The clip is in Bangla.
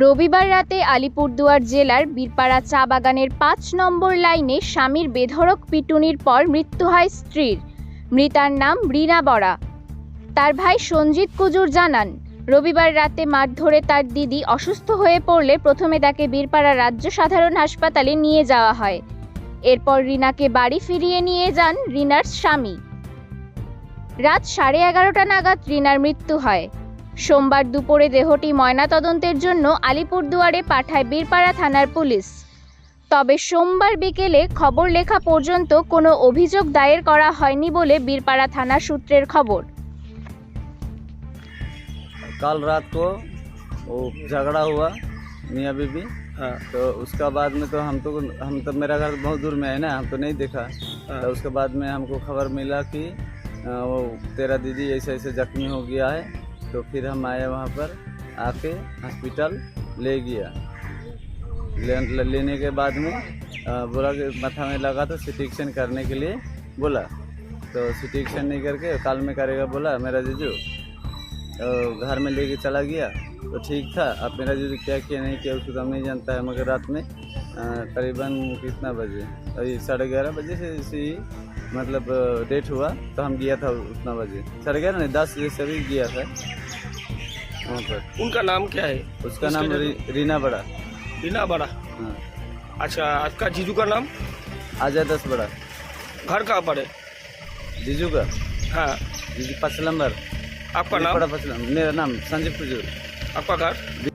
রবিবার রাতে আলিপুরদুয়ার জেলার বীরপাড়া চা বাগানের পাঁচ নম্বর লাইনে স্বামীর বেধড়ক পিটুনির পর মৃত্যু হয় স্ত্রীর। মৃতার নাম রীনা বরা। তার ভাই সঞ্জিত কুজুর জানান, রবিবার রাতে মারধরে তার দিদি অসুস্থ হয়ে পড়লে প্রথমে তাকে বীরপাড়া রাজ্য সাধারণ হাসপাতালে নিয়ে যাওয়া হয়। এরপর রিনাকে বাড়ি ফিরিয়ে নিয়ে যান রিনার স্বামী। রাত সাড়ে এগারোটা নাগাদ রিনার মৃত্যু হয়। সোমবার দুপুরে দেহটি ময়নাতদন্তের জন্য আলিপুরদুয়ারে পাঠায় বীরপাড়া থানার পুলিশ তবে সোমবার বিকেলে খবর লেখা পর্যন্ত কোনো অভিযোগ দায়ের করা হয়নি বলে বীরপাড়া থানা সূত্রের খবর कल रात को वो झगड़ा हुआ मियाँ बीबी हाँ तो उसका बाद में तो हम तो हम तो मेरा घर बहुत दूर में है ना हम तो नहीं देखा तो उसके बाद में हमको खबर मिला कि अ, वो तेरा दीदी ऐसे ऐसे जख्मी हो गया है तो फिर हम आए वहाँ पर आके हॉस्पिटल ले गया। ले, लेने के बाद में अ, बोला कि माथा में लगा तो सिटिक्शन करने के लिए बोला। तो सिटिक्शन नहीं करके काल में करेगा बोला मेरा जीजू। तो घर में लेके चला गया तो ठीक था। अब मेरा जीजू क्या किया नहीं किया उसको तो हम नहीं जानता है मगर रात में करीबन कितना बजे? अभी साढ़े ग्यारह बजे से ही मतलब डेट हुआ तो हम गया था उतना बजे। साढ़े ग्यारह नहीं दस बजे से भी गया था। वहाँ पर। उनका नाम क्या है? उसका नाम री, रीना बड़ा। रीना बड़ा? हाँ। अच्छा आपका जीजू का नाम? आजा दस बड़ा। घर कहाँ पर है? जीजू का? हाँ। जीजू पाँच नंबर आपका नाम? बड़ा पाँच नंबर मेरा नाम संजीव पुजूर आपका घर?